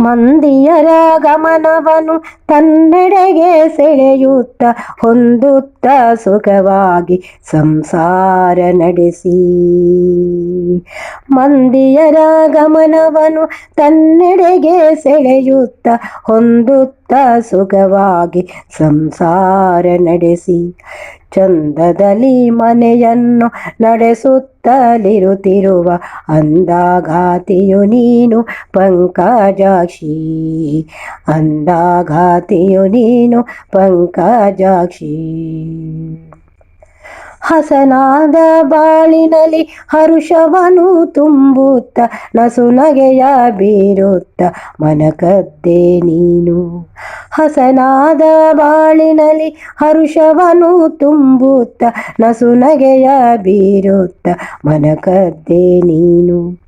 ಮಂದಿಯರ ಗಮನವನು ತನ್ನೆಡೆಗೆ ಸೆಳೆಯುತ್ತ ಹೊಂದುತ್ತ ಸುಖವಾಗಿ ಸಂಸಾರ ನಡೆಸಿ. ಮಂದಿಯರ ಗಮನವನು ತನ್ನೆಡೆಗೆ ಸೆಳೆಯುತ್ತ ಹೊಂದುತ್ತ ಸುಖವಾಗಿ ಸಂಸಾರ ನಡೆಸಿ ಚಂದದಲ್ಲಿ ಮನೆಯನ್ನು ನಡೆಸುತ್ತಲಿರುತ್ತಿರುವ ಅಂದಾಘಾತಿಯು ನೀನು ಪಂಕಜಾಕ್ಷಿ. ಅಂದಾಘಾತಿಯು ನೀನು ಪಂಕಜಾಕ್ಷಿ. ಹಸನಾದ ಬಾಳಿನಲ್ಲಿ ಹರುಷವನು ತುಂಬುತ್ತ ನಸುನಗೆಯ ಬೀರುತ್ತ, ಮನಕದ್ದೆ ನೀನು. ಹಸನಾದ ಬಾಳಿನಲ್ಲಿ ಹರುಷವನು ತುಂಬುತ್ತ ನಸುನಗೆಯ ಬೀರುತ್ತ, ಮನಕದ್ದೆ ನೀನು.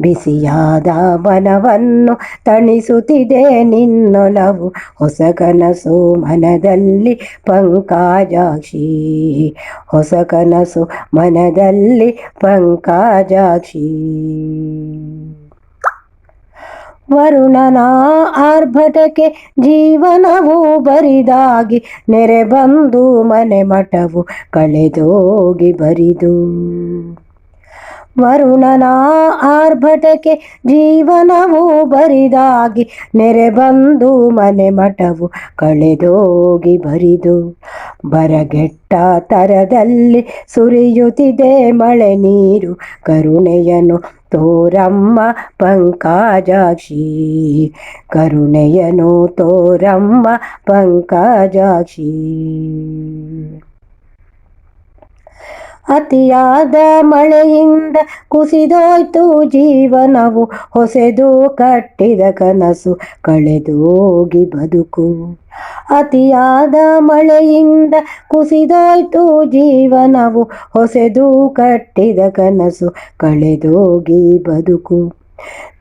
ಬಿಸಿಯಾದ ಮನವನ್ನು ತಣಿಸುತ್ತಿದೆ ನಿನ್ನೊಲವು. ಹೊಸ ಕನಸು ಮನದಲ್ಲಿ ಪಂಕಾಜಾಕ್ಷಿ. ಹೊಸ ಕನಸು ಮನದಲ್ಲಿ ಪಂಕಾಜಾಕ್ಷಿ. ವರುಣನ ಆರ್ಭಟಕ್ಕೆ ಜೀವನವು ಬರಿದಾಗಿ ನೆರೆ ಬಂದು ಮನೆ ಮಠವು ಕಳೆದೋಗಿ ಬರಿದು. ವರುಣನ ಆರ್ಭಟಕ್ಕೆ ಜೀವನವು ಬರಿದಾಗಿ, ನೆರೆ ಬಂದು ಮನೆ ಮಠವು ಕಳೆದೋಗಿ ಬರಿದು. ಬರಗೆಟ್ಟ ತರದಲ್ಲಿ ಸುರಿಯುತ್ತಿದೆ ಮಳೆ ನೀರು ಕರುಣೆಯನು ತೋರಮ್ಮ ಪಂಕಾಜಾಕ್ಷಿ. ಕರುಣೆಯನು ತೋರಮ್ಮ ಪಂಕಜಾಕ್ಷಿ. ಅತಿಯಾದ ಮಳೆಯಿಂದ ಕುಸಿದೋಯ್ತು ಜೀವನವು. ಹೊಸೆದು ಕಟ್ಟಿದ ಕನಸು ಕಳೆದೋಗಿ ಬದುಕು. ಅತಿಯಾದ ಮಳೆಯಿಂದ ಕುಸಿದೋಯ್ತು ಜೀವನವು. ಹೊಸೆದು ಕಟ್ಟಿದ ಕನಸು ಕಳೆದೋಗಿ ಬದುಕು.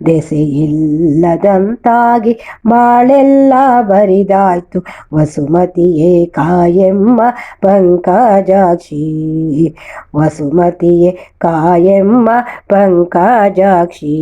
ದೆಸೆಯಿಲ್ಲದಂತಾಗಿ ಬಾಳೆಲ್ಲ ಬರಿದಾಯ್ತು. ವಸುಮತಿಯೇ ಕಾಯಮ್ಮ ಪಂಕಜಾಕ್ಷಿ. ವಸುಮತಿಯೇ ಕಾಯಮ್ಮ ಪಂಕಜಾಕ್ಷಿ.